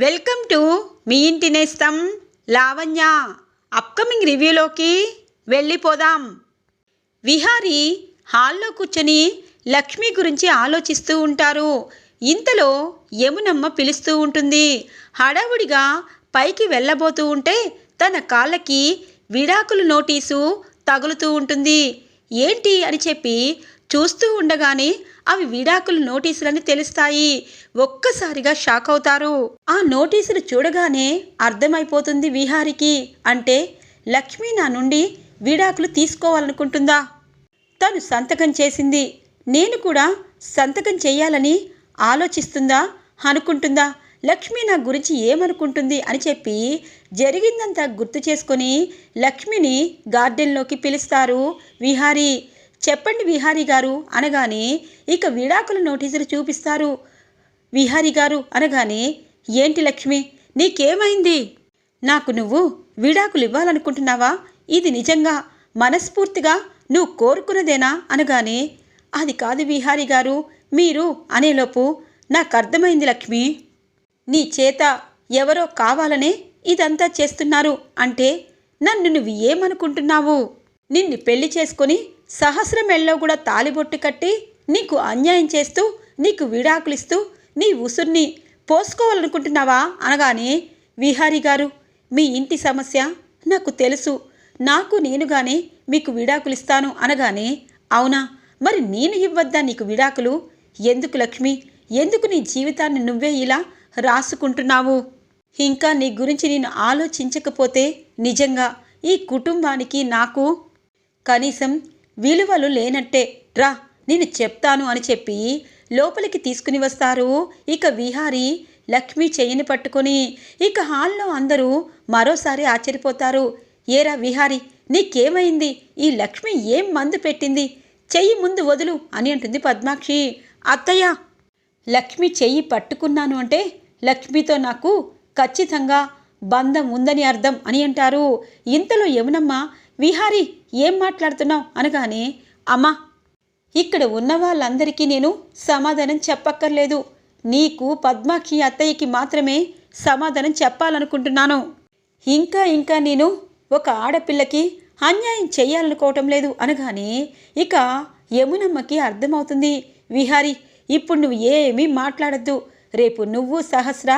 Welcome to me ఇంటి నేస్తం Lavanya. Upcoming రివ్యూలోకి వెళ్ళిపోదాం. విహారీ హాల్లో కూర్చొని లక్ష్మి గురించి ఆలోచిస్తూ ఉంటారు. ఇంతలో యమునమ్మ పిలుస్తూ ఉంటుంది. హడావుడిగా పైకి వెళ్ళబోతూ ఉంటే తన కాళ్ళకి విడాకులు నోటీసు తగులుతూ ఉంటుంది. ఏంటి అని చెప్పి చూస్తూ ఉండగానే అవి విడాకులు నోటీసులని తెలుస్తాయి. ఒక్కసారిగా షాక్ అవుతారు. ఆ నోటీసులు చూడగానే అర్థమైపోతుంది విహారికి. అంటే లక్ష్మి నా నుండి విడాకులు తీసుకోవాలనుకుంటుందా? తను సంతకం చేసింది. నేను కూడా సంతకం చేయాలని ఆలోచిస్తుందా? అనుకుంటుందా? లక్ష్మి నా గురించి ఏమనుకుంటుంది? అని చెప్పి జరిగిందంతా గుర్తు చేసుకొని లక్ష్మిని గార్డెన్లోకి పిలుస్తారు విహారీ. చెప్పండి విహారీ గారు అనగానే ఇక విడాకుల నోటీసులు చూపిస్తారు. విహారీ గారు అనగానే ఏంటి లక్ష్మి నీకేమైంది? నాకు నువ్వు విడాకులు ఇవ్వాలనుకుంటున్నావా? ఇది నిజంగా మనస్ఫూర్తిగా నువ్వు కోరుకున్నదేనా? అనగానే అది కాదు విహారీ గారు మీరు అనేలోపు నాకు అర్థమైంది లక్ష్మి. నీ చేత ఎవరో కావాలనే ఇదంతా చేస్తున్నారు అంటే నన్ను నువ్వు ఏమనుకుంటున్నావు? నిన్ను పెళ్ళి చేసుకొని సహస్రమెళ్ళలో కూడా తాలిబొట్టు కట్టి నీకు అన్యాయం చేస్తూ నీకు విడాకులిస్తూ నీ ఉసుర్ని పోసుకోవాలనుకుంటున్నావా అనగానే విహారీ గారు మీ ఇంటి సమస్య నాకు తెలుసు. నాకు నేనుగానే మీకు విడాకులిస్తాను అనగానే అవునా? మరి నేను ఇవ్వద్దా నీకు విడాకులు? ఎందుకు లక్ష్మి? ఎందుకు నీ జీవితాన్ని నువ్వే ఇలా రాసుకుంటున్నావు? ఇంకా నీ గురించి నేను ఆలోచించకపోతే నిజంగా ఈ కుటుంబానికి నాకు కనీసం విలువలు లేనట్టే. రా నేను చెప్తాను అని చెప్పి లోపలికి తీసుకుని వస్తారు. ఇక విహారీ లక్ష్మి చెయ్యిని పట్టుకొని ఇక హాల్లో అందరూ మరోసారి ఆశ్చర్యపోతారు. ఏరా విహారి నీకేమైంది? ఈ లక్ష్మి ఏం మందు పెట్టింది? చెయ్యి ముందు వదులు అని అంటుంది పద్మాక్షి. అత్తయ్య! లక్ష్మి చెయ్యి పట్టుకున్నాను అంటే లక్ష్మితో నాకు ఖచ్చితంగా బంధం ఉందని అర్థం అని అంటారు. ఇంతలో యమునమ్మ విహారీ ఏం మాట్లాడుతున్నావు? అనగానే అమ్మా ఇక్కడ ఉన్న వాళ్ళందరికీ నేను సమాధానం చెప్పక్కర్లేదు. నీకు పద్మాక్షి అత్తయ్యకి మాత్రమే సమాధానం చెప్పాలనుకుంటున్నాను. ఇంకా ఇంకా నేను ఒక ఆడపిల్లకి అన్యాయం చేయాలనుకోవటం లేదు. అనగానే ఇక యమునమ్మకి అర్థమవుతుంది. విహారీ ఇప్పుడు నువ్వు ఏమీ మాట్లాడద్దు. రేపు నువ్వు సహస్ర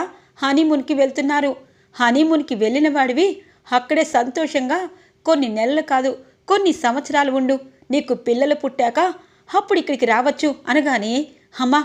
హనీమూన్కి వెళ్తున్నారు. హనీమూన్కి వెళ్ళిన వాడివి అక్కడే సంతోషంగా కొన్ని నెలలు కాదు కొన్ని సంవత్సరాలు ఉండు. నీకు పిల్లలు పుట్టాక అప్పుడు ఇక్కడికి రావచ్చు అనగానే అమ్మా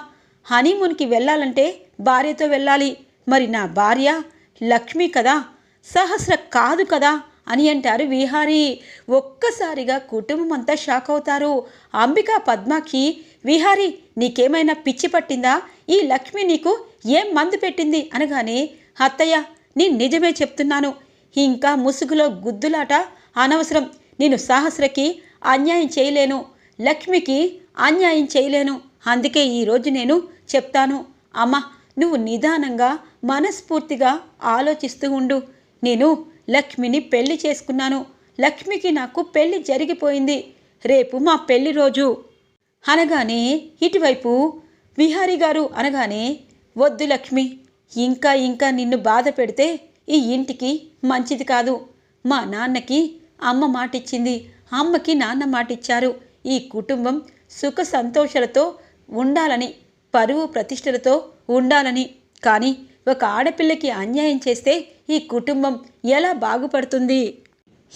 హనీమూన్కి వెళ్ళాలంటే భార్యతో వెళ్ళాలి. మరి నా భార్య లక్ష్మి కదా సహస్ర కాదు కదా అని అంటారు విహారీ. ఒక్కసారిగా కుటుంబం అంతా షాక్ అవుతారు. అంబిక పద్మాకి విహారీ నీకేమైనా పిచ్చి పట్టిందా? ఈ లక్ష్మి నీకు ఏం మందు పెట్టింది? అనగానే అత్తయ్య నేను నిజమే చెప్తున్నాను. ఇంకా ముసుగులో గుద్దులాట అనవసరం. నేను సహస్రకి అన్యాయం చేయలేను. లక్ష్మికి అన్యాయం చేయలేను. అందుకే ఈరోజు నేను చెప్తాను. అమ్మ నువ్వు నిదానంగా మనస్ఫూర్తిగా ఆలోచిస్తూ ఉండు. నేను లక్ష్మిని పెళ్ళి చేసుకున్నాను. లక్ష్మికి నాకు పెళ్ళి జరిగిపోయింది. రేపు మా పెళ్ళి రోజు. అనగానే ఇటువైపు విహారీ గారు అనగానే వద్దు లక్ష్మి ఇంకా ఇంకా నిన్ను బాధ పెడితే ఈ ఇంటికి మంచిది కాదు. మా నాన్నకి అమ్మ మాటిచ్చింది. అమ్మకి నాన్న మాటిచ్చారు. ఈ కుటుంబం సుఖ సంతోషాలతో ఉండాలని పరువు ప్రతిష్టలతో ఉండాలని. కానీ ఒక ఆడపిల్లకి అన్యాయం చేస్తే ఈ కుటుంబం ఎలా బాగుపడుతుంది?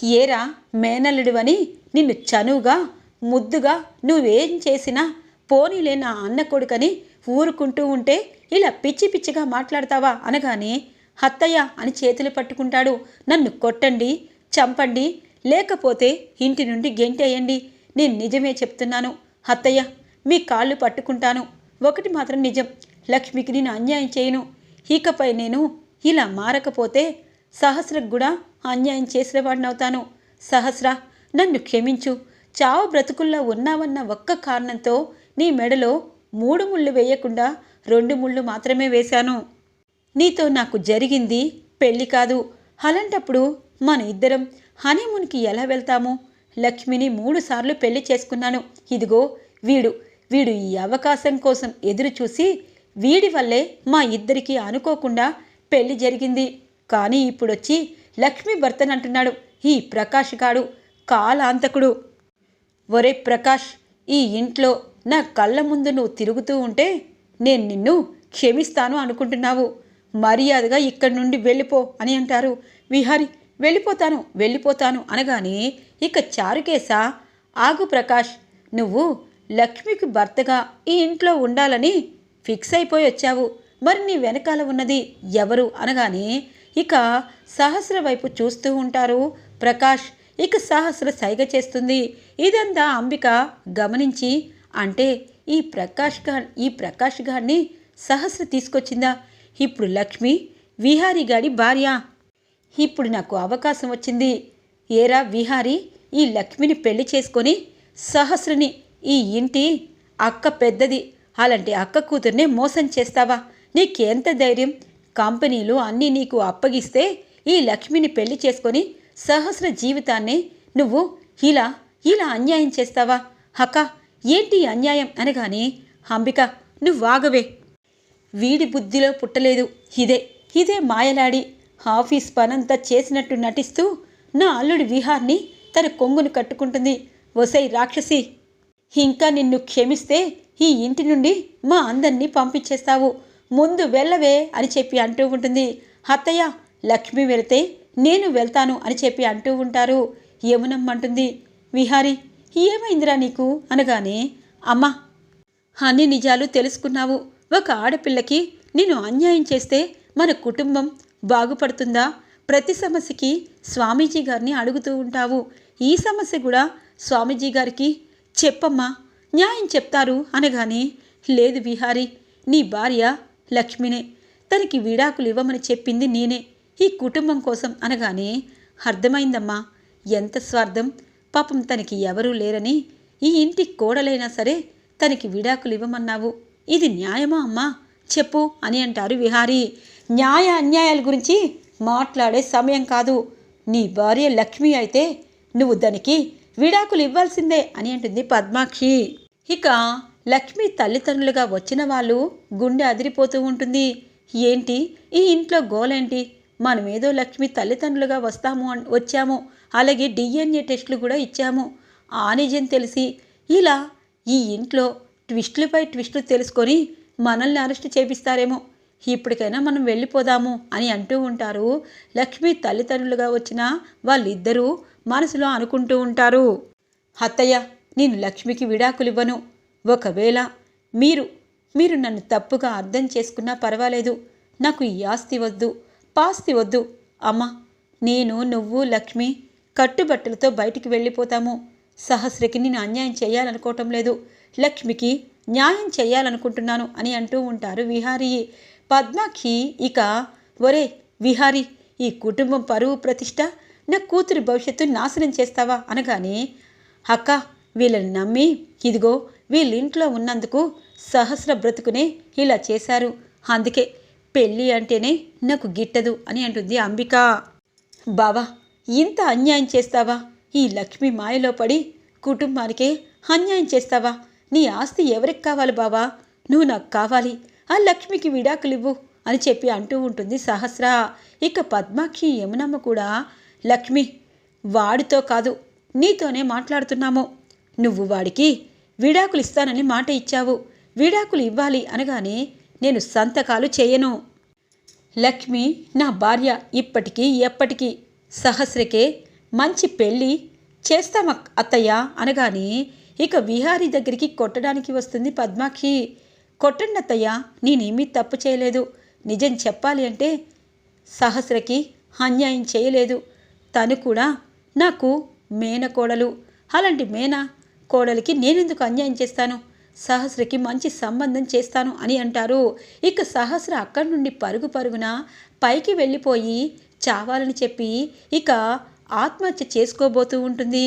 ఏరా మేనల్లుడివని నిన్ను చనువుగా ముద్దుగా నువ్వేం చేసినా పోనీలే నా అన్న కొడుకని ఊరుకుంటూ ఉంటే ఇలా పిచ్చి పిచ్చిగా మాట్లాడతావా అనగానే హత్తయ్య అని చేతులు పట్టుకుంటాడు. నన్ను కొట్టండి చంపండి లేకపోతే ఇంటి నుండి గెంటేయండి. నేను నిజమే చెప్తున్నాను. అత్తయ్య మీ కాళ్ళు పట్టుకుంటాను. ఒకటి మాత్రం నిజం. లక్ష్మికి నేను అన్యాయం చేయను. ఇకపై నేను ఇలా మారకపోతే సహస్రకు కూడా అన్యాయం చేసిన వాడినవుతాను సహస్ర నన్ను క్షమించు. చావు బ్రతుకుల్లో ఉన్నావన్న ఒక్క కారణంతో నీ మెడలో మూడు ముళ్ళు వేయకుండా రెండు ముళ్ళు మాత్రమే వేశాను. నీతో నాకు జరిగింది పెళ్ళి కాదు. అలాంటప్పుడు మన ఇద్దరం హనీమూన్కి ఎలా వెళ్తాము? లక్ష్మిని మూడుసార్లు పెళ్ళి చేసుకున్నాను. ఇదిగో వీడు. వీడు ఈ అవకాశం కోసం ఎదురు చూసి వీడి వల్లే మా ఇద్దరికీ అనుకోకుండా పెళ్ళి జరిగింది. కానీ ఇప్పుడొచ్చి లక్ష్మి భర్తని అంటున్నాడు. ఈ ప్రకాష్ గాడు కాలాంతకుడు. ఒరే ప్రకాష్ ఈ ఇంట్లో నా కళ్ళ ముందు నువ్వు తిరుగుతూ ఉంటే నేను నిన్ను క్షమిస్తాను అనుకుంటున్నావు. మర్యాదగా ఇక్కడి నుండి వెళ్ళిపో అని అంటారు. విహారి వెళ్ళిపోతాను వెళ్ళిపోతాను అనగానే ఇక చారుకేశ ఆగు ప్రకాష్ నువ్వు లక్ష్మికి భర్తగా ఈ ఇంట్లో ఉండాలని ఫిక్స్ అయిపోయి వచ్చావు. మరి నీ వెనకాల ఉన్నది ఎవరు? అనగానే ఇక సహస్ర వైపు చూస్తూ ఉంటారు ప్రకాష్. ఇక సహస్ర సైగ చేస్తుంది. ఇదంతా అంబిక గమనించి అంటే ఈ ప్రకాష్గా ఈ ప్రకాష్ గారిని సహస్ర తీసుకొచ్చిందా? ఇప్పుడు లక్ష్మి విహారీ గారి భార్య ఇప్పుడు నాకు అవకాశం వచ్చింది. ఏరా విహారీ ఈ లక్ష్మిని పెళ్ళి చేసుకొని సహస్రుని ఈ ఇంటి అక్క పెద్దది అలాంటి అక్క కూతుర్నే మోసం చేస్తావా? నీకెంత ధైర్యం? కంపెనీలు అన్నీ నీకు అప్పగిస్తే ఈ లక్ష్మిని పెళ్ళి చేసుకొని సహస్ర జీవితాన్ని నువ్వు ఇలా ఇలా అన్యాయం చేస్తావా? అక్క ఏంటి అన్యాయం అనగానే అంబిక నువ్వు వాగవే వీడి బుద్ధిలో పుట్టలేదు. ఇదే ఇదే మాయలాడి. ఆఫీస్ పనంతా చేసినట్టు నటిస్తూ నా అల్లుడి విహార్ని తన కొంగును కట్టుకుంటుంది. ఒసై రాక్షసి ఇంకా నిన్ను క్షమిస్తే ఈ ఇంటి నుండి మా అందరినీ పంపించేస్తావు. ముందు వెళ్ళవే అని చెప్పి అంటూ ఉంటుంది. అత్తయ్య లక్ష్మి వెళితే నేను వెళ్తాను అని చెప్పి అంటూ ఉంటారు. యమునమ్మంటుంది. విహారి ఏమైందిరా నీకు? అనగానే అమ్మా అన్ని నిజాలు తెలుసుకున్నావు. ఒక ఆడపిల్లకి నేను అన్యాయం చేస్తే మన కుటుంబం బాగుపడుతుందా? ప్రతి సమస్యకి స్వామీజీ గారిని అడుగుతూ ఉంటావు. ఈ సమస్య కూడా స్వామీజీ గారికి చెప్పమ్మా న్యాయం చెప్తారు అనగానే లేదు విహారీ నీ భార్య లక్ష్మినే. తనకి విడాకులు ఇవ్వమని చెప్పింది నేనే. ఈ కుటుంబం కోసం అనగానే అర్థమైందమ్మా ఎంత స్వార్థం. పాపం తనకి ఎవరూ లేరని ఈ ఇంటి కోడలైనా సరే తనకి విడాకులు ఇవ్వమన్నావు. ఇది న్యాయమా అమ్మా? చెప్పు అని అంటారు విహారీ. న్యాయ అన్యాయాల గురించి మాట్లాడే సమయం కాదు. నీ భార్య లక్ష్మి అయితే నువ్వు దానికి విడాకులు ఇవ్వాల్సిందే అని అంటుంది పద్మాక్షి. ఇక లక్ష్మి తల్లిదండ్రులుగా వచ్చిన వాళ్ళు గుండె అదిరిపోతూ ఉంటుంది. ఏంటి? ఈ ఇంట్లో గోలేంటి? మనమేదో లక్ష్మి తల్లిదండ్రులుగా వస్తాము వచ్చాము. అలాగే డిఎన్ఏ టెస్టులు కూడా ఇచ్చాము. ఆ నిజం తెలిసి ఇలా ఈ ఇంట్లో ట్విస్టులపై ట్విస్టులు తెలుసుకొని మనల్ని అరెస్ట్ చేపిస్తారేమో. ఇప్పటికైనా మనం వెళ్ళిపోదాము అని అంటూ ఉంటారు. లక్ష్మి తల్లిదండ్రులుగా వచ్చిన వాళ్ళిద్దరూ మనసులో అనుకుంటూ ఉంటారు. అత్తయ్య నేను లక్ష్మికి విడాకులు ఇవ్వను ఒకవేళ మీరు మీరు నన్ను తప్పుగా అర్థం చేసుకున్నా పర్వాలేదు. నాకు ఈ ఆస్తి వద్దు పాస్తి వద్దు. అమ్మా నేను నువ్వు లక్ష్మి కట్టుబట్టలతో బయటికి వెళ్ళిపోతాము. సహస్రకి నేను అన్యాయం చేయాలనుకోవటం లేదు. లక్ష్మికి న్యాయం చేయాలనుకుంటున్నాను అని అంటూ ఉంటారు విహారీ. పద్మాకి ఇక ఒరే విహారీ ఈ కుటుంబం పరువు ప్రతిష్ట నా కూతురి భవిష్యత్తు నాశనం చేస్తావా అనగానే అక్క వీళ్ళని నమ్మి ఇదిగో వీళ్ళింట్లో ఉన్నందుకు సహస్ర బ్రతుకునే ఇలా చేశారు. అందుకే పెళ్ళి అంటేనే నాకు గిట్టదు అని అంటుంది అంబిక. బావా ఇంత అన్యాయం చేస్తావా? ఈ లక్ష్మి మాయలో పడి కుటుంబానికే అన్యాయం చేస్తావా? నీ ఆస్తి ఎవరికి కావాలి బావా? నువ్వు నాకు కావాలి. ఆ లక్ష్మికి విడాకులివ్వు అని చెప్పి అంటూ ఉంటుంది సహస్ర. ఇక పద్మాక్షి యమునమ్మ కూడా లక్ష్మి వాడితో కాదు నీతోనే మాట్లాడుతున్నాము. నువ్వు వాడికి విడాకులు ఇస్తానని మాట ఇచ్చావు. విడాకులు ఇవ్వాలి అనగానే నేను సంతకాలు చేయను. లక్ష్మి నా భార్య ఇప్పటికీ ఎప్పటికీ సహస్రకే మంచి పెళ్ళి చేస్తామ అత్తయ్య అనగానే ఇక విహారీ దగ్గరికి కొట్టడానికి వస్తుంది పద్మాక్షి కొట్టండత్తయ్యా నేనేమీ తప్పు చేయలేదు. నిజం చెప్పాలి అంటే సహస్రకి అన్యాయం చేయలేదు. తను కూడా నాకు మేనకోడలు అలాంటి మేన కోడలికి నేనెందుకు అన్యాయం చేస్తాను? సహస్రకి మంచి సంబంధం చేస్తాను అని అంటారు. ఇక సహస్ర అక్కడి నుండి పరుగు పరుగున పైకి వెళ్ళిపోయి చావాలని చెప్పి ఇక ఆత్మహత్య చేసుకోబోతూ ఉంటుంది.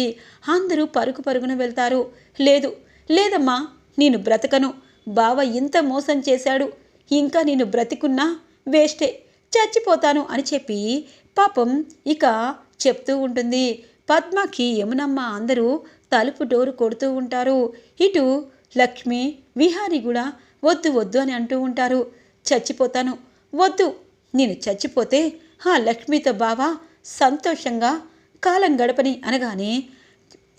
అందరూ పరుగు పరుగున వెళ్తారు. లేదు లేదమ్మా నేను బ్రతకను. బావ ఇంత మోసం చేశాడు. ఇంకా నేను బ్రతికున్నా వేస్టే. చచ్చిపోతాను అని చెప్పి పాపం ఇక చెప్తూ ఉంటుంది. పద్మకి యమునమ్మ అందరూ తలుపు డోరు కొడుతూ ఉంటారు. ఇటు లక్ష్మి విహారి కూడా వద్దు వద్దు అని అంటూ ఉంటారు. చచ్చిపోతాను. వద్దు. నేను చచ్చిపోతే ఆ లక్ష్మితో బావా సంతోషంగా కాలం గడపని అనగానే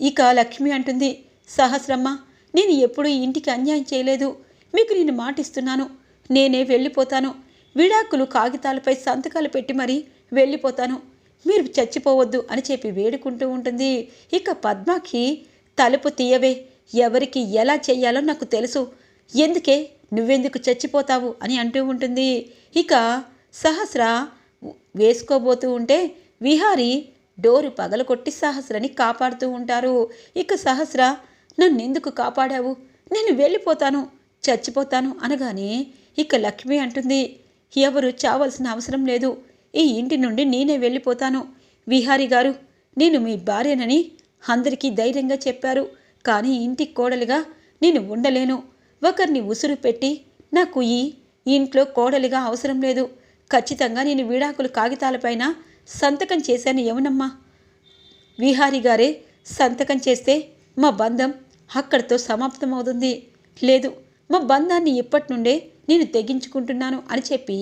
ఇక లక్ష్మి అంటుంది సహస్రమ్మ నేను ఎప్పుడూ ఈ ఇంటికి అన్యాయం చేయలేదు. మీకు నేను మాటిస్తున్నాను. నేనే వెళ్ళిపోతాను. విడాకులు కాగితాలపై సంతకాలు పెట్టి మరీ వెళ్ళిపోతాను. మీరు చచ్చిపోవద్దు అని చెప్పి వేడుకుంటూ ఉంటుంది. ఇక పద్మాకి తలుపు తీయవే. ఎవరికి ఎలా చేయాలో నాకు తెలుసు. ఎందుకే? నువ్వెందుకు చచ్చిపోతావు? అని అంటూ ఉంటుంది. ఇక సహస్ర వేసుకోబోతూ ఉంటే విహారి డోరు పగలకొట్టి సహస్రని కాపాడుతూ ఉంటారు. ఇక సహస్ర నన్నెందుకు కాపాడావు? నేను వెళ్ళిపోతాను చచ్చిపోతాను అనగానే ఇక లక్ష్మి అంటుంది ఎవరు చావాల్సిన అవసరం లేదు ఈ ఇంటి నుండి నేనే వెళ్ళిపోతాను. విహారి గారు నేను మీ భార్యనని అందరికీ ధైర్యంగా చెప్పారు కానీ ఇంటికి కోడలిగా నేను ఉండలేను. ఒకరిని ఉసురు పెట్టి నాకు ఈ ఇంట్లో కోడలిగా అవసరం లేదు. ఖచ్చితంగా నేను విడాకుల కాగితాలపైన సంతకం చేశాను ఏమనమ్మా? విహారి గారే సంతకం చేస్తే మా బంధం అక్కడితో సమాప్తమవుతుంది. లేదు మా బంధాన్ని ఇప్పటి నుండే నేను తెగించుకుంటున్నాను అని చెప్పి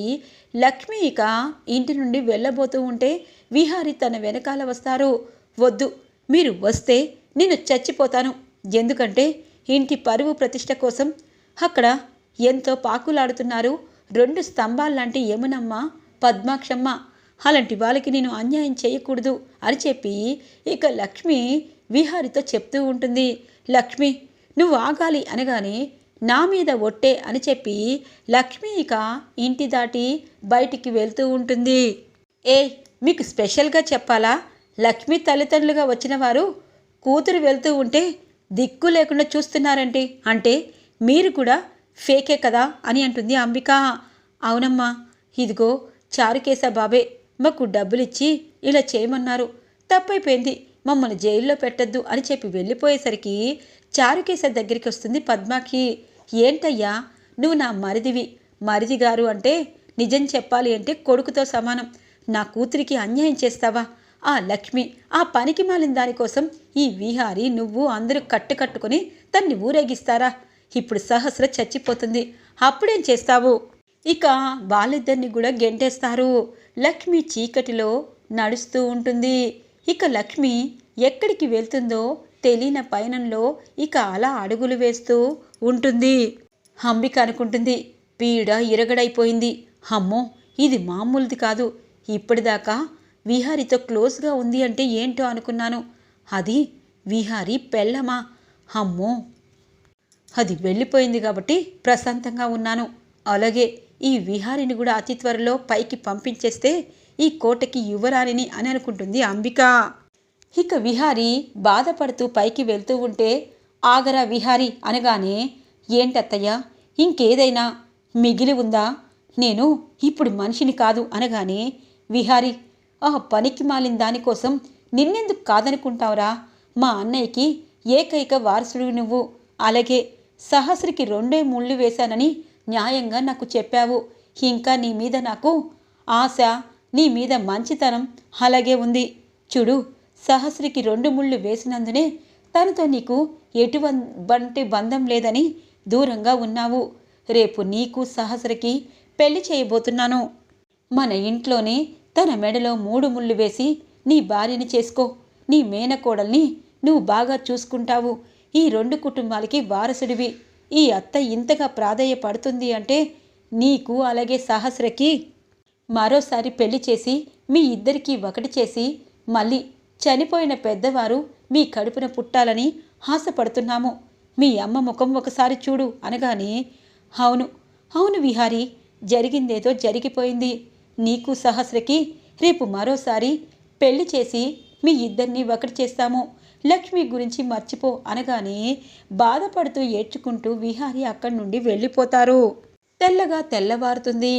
లక్ష్మి ఇక ఇంటి నుండి వెళ్ళబోతూ ఉంటే విహారి తన వెనకాల వస్తారు. వద్దు మీరు వస్తే నేను చచ్చిపోతాను. ఎందుకంటే ఇంటి పరువు ప్రతిష్ట కోసం అక్కడ ఎంతో పాకులాడుతున్నారు. రెండు స్తంభాల్లాంటి యమునమ్మ పద్మాక్షమ్మ. అలాంటి వాళ్ళకి నేను అన్యాయం చేయకూడదు అని చెప్పి ఇక లక్ష్మి విహారితో చెప్తూ ఉంటుంది లక్ష్మి నువ్వు ఆగాలి అనగానే నా మీద ఒట్టే అని చెప్పి లక్ష్మి ఇక ఇంటి దాటి బయటికి వెళ్తూ ఉంటుంది. ఏ మీకు స్పెషల్గా చెప్పాలా? లక్ష్మి తల్లిదండ్రులుగా వచ్చిన వారు కూతురు వెళ్తూ ఉంటే దిక్కు లేకుండా చూస్తున్నారంటే అంటే మీరు కూడా ఫేకే కదా అని అంటుంది అంబిక. అవునమ్మా ఇదిగో చారుకేశ బాబే మాకు డబ్బులిచ్చి ఇలా చేయమన్నారు. తప్పైపోయింది. మమ్మల్ని జైల్లో పెట్టద్దు అని చెప్పి వెళ్ళిపోయేసరికి చారుకేశ దగ్గరికి వస్తుంది పద్మాకి. ఏంటయ్యా నువ్వు నా మరిదివి. మరిది గారు అంటే నిజం చెప్పాలి అంటే కొడుకుతో సమానం. నా కూతురికి అన్యాయం చేస్తావా? ఆ లక్ష్మి ఆ పనికి మాలిన దానికోసం ఈ విహారి నువ్వు అందరూ కట్టుకట్టుకుని తన్ని ఊరేగిస్తారా? ఇప్పుడు సహస్ర చచ్చిపోతుంది. అప్పుడేం చేస్తావు? ఇక వాళ్ళిద్దరిని కూడా గెంటేస్తారు. లక్ష్మి చీకటిలో నడుస్తూ ఉంటుంది. ఇక లక్ష్మి ఎక్కడికి వెళ్తుందో తెలియని పయనంలో ఇక అలా అడుగులు వేస్తూ ఉంటుంది. అంబిక అనుకుంటుంది పీడ ఇరగడైపోయింది. అమ్మో ఇది మామూలుది కాదు. ఇప్పటిదాకా విహారితో క్లోజ్గా ఉంది అంటే ఏంటో అనుకున్నాను. అది విహారి పెళ్ళమా? అమ్మో! అది వెళ్ళిపోయింది కాబట్టి ప్రశాంతంగా ఉన్నాను. అలాగే ఈ విహారిని కూడా అతి త్వరలో పైకి పంపించేస్తే ఈ కోటకి యువరాణిని అని అనుకుంటుంది అంబిక. ఇక విహారి బాధపడుతూ పైకి వెళ్తూ ఉంటే ఆగరా విహారి అనగానే ఏంటత్తయ్య ఇంకేదైనా మిగిలి ఉందా? నేను ఇప్పుడు మనిషిని కాదు అనగానే విహారి ఆ పనికి మాలిన దానికోసం నిన్నెందుకు కాదనుకుంటావురా? మా అన్నయ్యకి ఏకైక వారసుడు నువ్వు. అలాగే సహస్రికి రెండే ముళ్ళు వేశానని న్యాయంగా నాకు చెప్పావు. ఇంకా నీ మీద నాకు ఆశ నీ మీద మంచితనం అలాగే ఉంది. చూడు సహస్రికి రెండు ముళ్ళు వేసినందునే తనతో నీకు ఎటువంటి బంధం లేదని దూరంగా ఉన్నావు. రేపు నీకు సహస్రకి పెళ్ళి చేయబోతున్నాను. మన ఇంట్లోనే తన మెడలో మూడు ముళ్ళు వేసి నీ భార్యని చేసుకో. నీ మేనకోడల్ని నువ్వు బాగా చూసుకుంటావు. ఈ రెండు కుటుంబాలకి వారసుడివి. ఈ అత్త ఇంతగా ప్రాధాయపడుతుంది అంటే నీకు అలాగే సహస్రకి మరోసారి పెళ్ళి చేసి మీ ఇద్దరికీ ఒకటి చేసి మళ్ళీ చనిపోయిన పెద్దవారు మీ కడుపున పుట్టాలని ఆశపడుతున్నాము. మీ అమ్మ ముఖం ఒకసారి చూడు అనగానే అవును అవును విహారి జరిగిందేదో జరిగిపోయింది. నీకు సహస్రకి రేపు మరోసారి పెళ్ళి చేసి మీ ఇద్దరిని ఒకటి చేస్తాము. లక్ష్మి గురించి మర్చిపో అనగానే బాధపడుతూ ఏడ్చుకుంటూ విహారి అక్కడి నుండి వెళ్ళిపోతారు. తెల్లగా తెల్లవారుతుంది.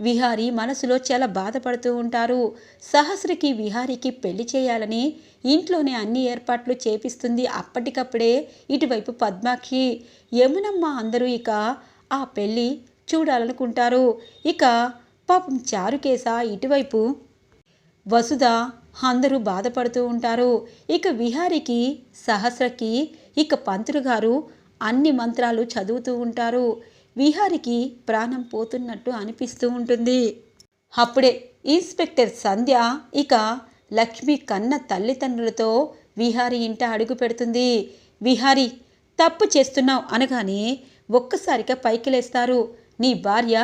విహారి మనసులో చాలా బాధపడుతూ ఉంటారు. సహస్రకి విహారికి పెళ్ళి చేయాలని ఇంట్లోనే అన్ని ఏర్పాట్లు చేపిస్తుంది అప్పటికప్పుడే ఇటువైపు పద్మాక్షి యమునమ్మ అందరూ ఇక ఆ పెళ్ళి చూడాలనుకుంటారు. ఇక పాపం చారుకేశ ఇటువైపు వసుధ అందరూ బాధపడుతూ ఉంటారు. ఇక విహారికి సహస్రకి ఇక పంతులు గారు అన్ని మంత్రాలు చదువుతూ ఉంటారు. విహారికి ప్రాణం పోతున్నట్టు అనిపిస్తూ ఉంటుంది. అప్పుడే ఇన్స్పెక్టర్ సంధ్య ఇక లక్ష్మి కన్న తల్లిదండ్రులతో విహారి ఇంట అడుగు పెడుతుంది. విహారి తప్పు చేస్తున్నావు అనగానే ఒక్కసారిగా పైకి లేస్తారు నీ భార్య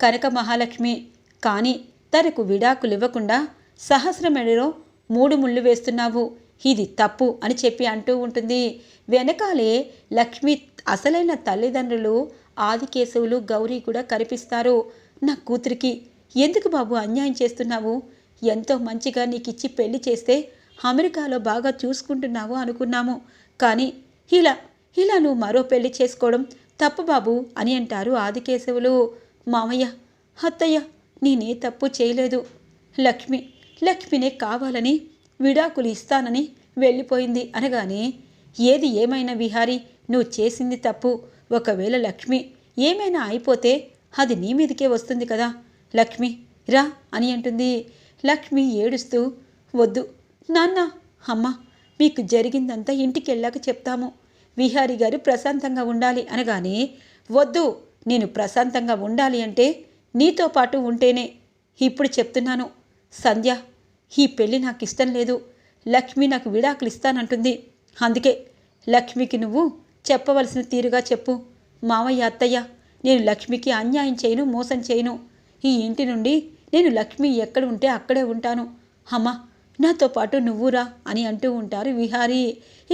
కనక మహాలక్ష్మి. కానీ తనకు విడాకులు ఇవ్వకుండా సహస్రమెడలో మూడు ముళ్ళు వేస్తున్నావు. ఇది తప్పు అని చెప్పి అంటూ ఉంటుంది. వెనకాలే లక్ష్మి అసలైన తల్లిదండ్రులు ఆదికేశవులు గౌరీ కూడా కనిపిస్తారు. నా కూతురికి ఎందుకు బాబు అన్యాయం చేస్తున్నావు? ఎంతో మంచిగా నీకు ఇచ్చి పెళ్ళి చేస్తే అమెరికాలో బాగా చూసుకుంటున్నావు అనుకున్నాము. కానీ ఇలా ఇలా నువ్వు మరో పెళ్ళి చేసుకోవడం తప్పు బాబు అని అంటారు ఆదికేశవులు. మామయ్య అత్తయ్య నేనే తప్పు చేయలేదు. లక్ష్మి లక్ష్మినే కావాలని విడాకులు ఇస్తానని వెళ్ళిపోయింది అనగానే ఏది ఏమైనా విహారి నువ్వు చేసింది తప్పు. ఒకవేళ లక్ష్మి ఏమైనా అయిపోతే అది నీ మీదకే వస్తుంది కదా. లక్ష్మి రా అని అంటుంది. లక్ష్మి ఏడుస్తూ వద్దు. నాన్న అమ్మ మీకు జరిగిందంతా ఇంటికి వెళ్ళాక చెప్తాము. విహారి గారు ప్రశాంతంగా ఉండాలి అనగానే వద్దు. నేను ప్రశాంతంగా ఉండాలి అంటే నీతో పాటు ఉంటేనే. ఇప్పుడు చెప్తున్నాను. సంధ్య ఈ పెళ్ళి నాకు ఇష్టం లేదు. లక్ష్మి నాకు విడాకులు ఇస్తానంటుంది. అందుకే లక్ష్మికి నువ్వు చెప్పవలసిన తీరుగా చెప్పు. మావయ్య అత్తయ్య నేను లక్ష్మికి అన్యాయం చేయను మోసం చేయను. ఈ ఇంటి నుండి నేను లక్ష్మి ఎక్కడ ఉంటే అక్కడే ఉంటాను. అమ్మా నాతో పాటు నువ్వురా అని అంటూ ఉంటారు విహారీ.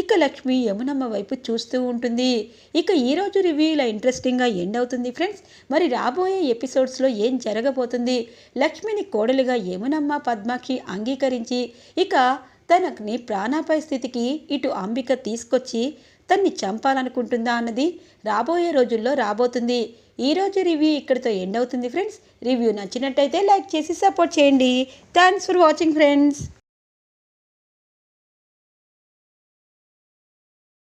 ఇక లక్ష్మి యమునమ్మ వైపు చూస్తూ ఉంటుంది. ఇక ఈరోజు రివ్యూ ఇలా ఇంట్రెస్టింగ్గా ఎండ్ అవుతుంది ఫ్రెండ్స్. మరి రాబోయే ఎపిసోడ్స్లో ఏం జరగబోతుంది? లక్ష్మిని కోడలుగా యమునమ్మ పద్మాక్షి అంగీకరించి ఇక తనని ప్రాణాపాయ స్థితికి ఇటు అంబిక తీసుకొచ్చి తన్ని చంపాలనుకుంటుందా అన్నది రాబోయే రోజుల్లో రాబోతుంది. ఈరోజు రివ్యూ ఇక్కడితో ఎండ్ అవుతుంది ఫ్రెండ్స్. రివ్యూ నచ్చినట్టయితే లైక్ చేసి సపోర్ట్ చేయండి. Thanks for watching friends.